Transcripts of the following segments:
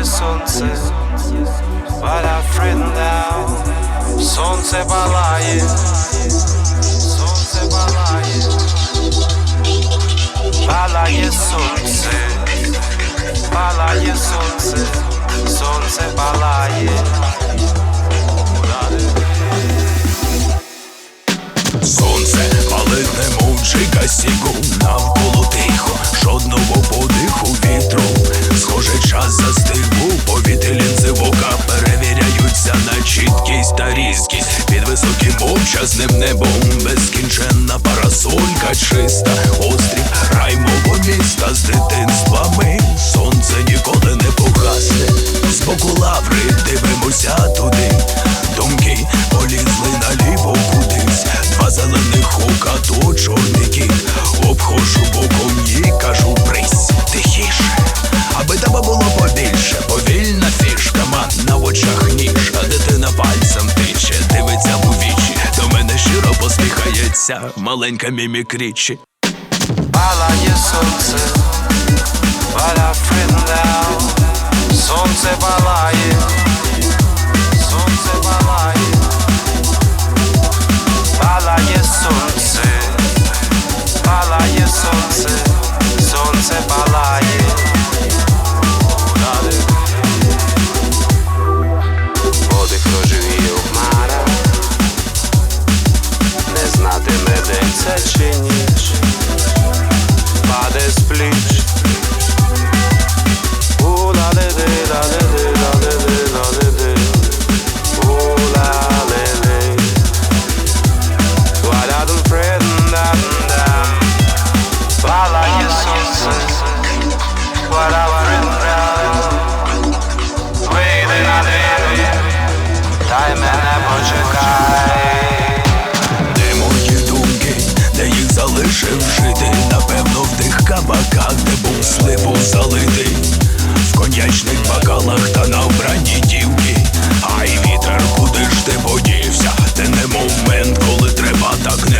є сонце, But friend сонце палає, сонце палає, палає сонце, палає сонце, сонце палає. Сонце палить немов чи касіку нам. Ясним небом безкінченна парасолька чиста. ця маленька мімікрічі. Палає сонце, валя фриндел, сонце палає. Козака дебум сливу залетить в конячних бокалах та на вбранні дівки. Ай, вітер, куди ж ти подівся? Ти не момент, коли треба так не.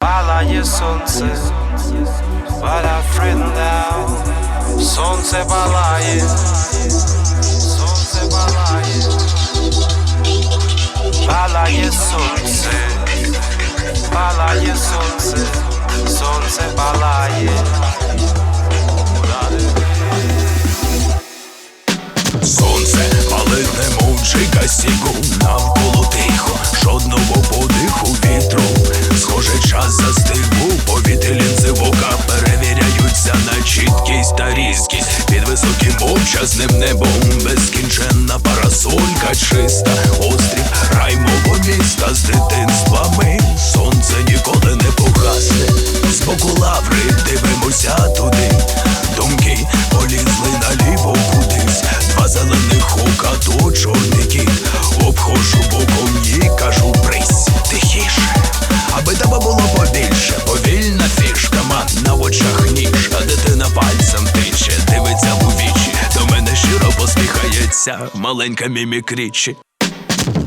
Палає сонце, паля фриндау, сонце палає, сонце палає, палає сонце, палає сонце, сонце палає. Сонце, але немов чекасіку, навколо тихо, жодного. щасним небом вдалася, маленька мімікрічі.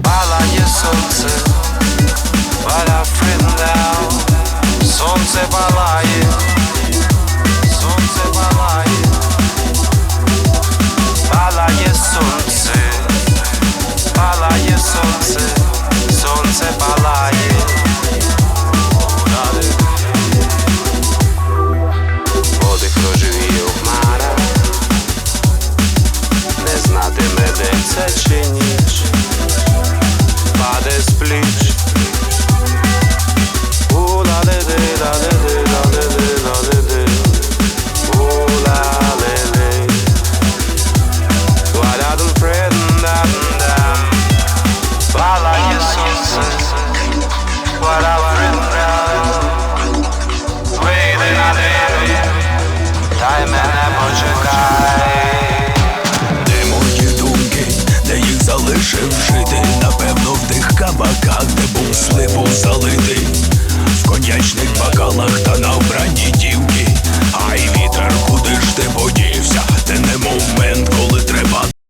Палає сонце, паляфринда, сонце палає. change Как де був сливу залитий. В коньячних бокалах та на вбранні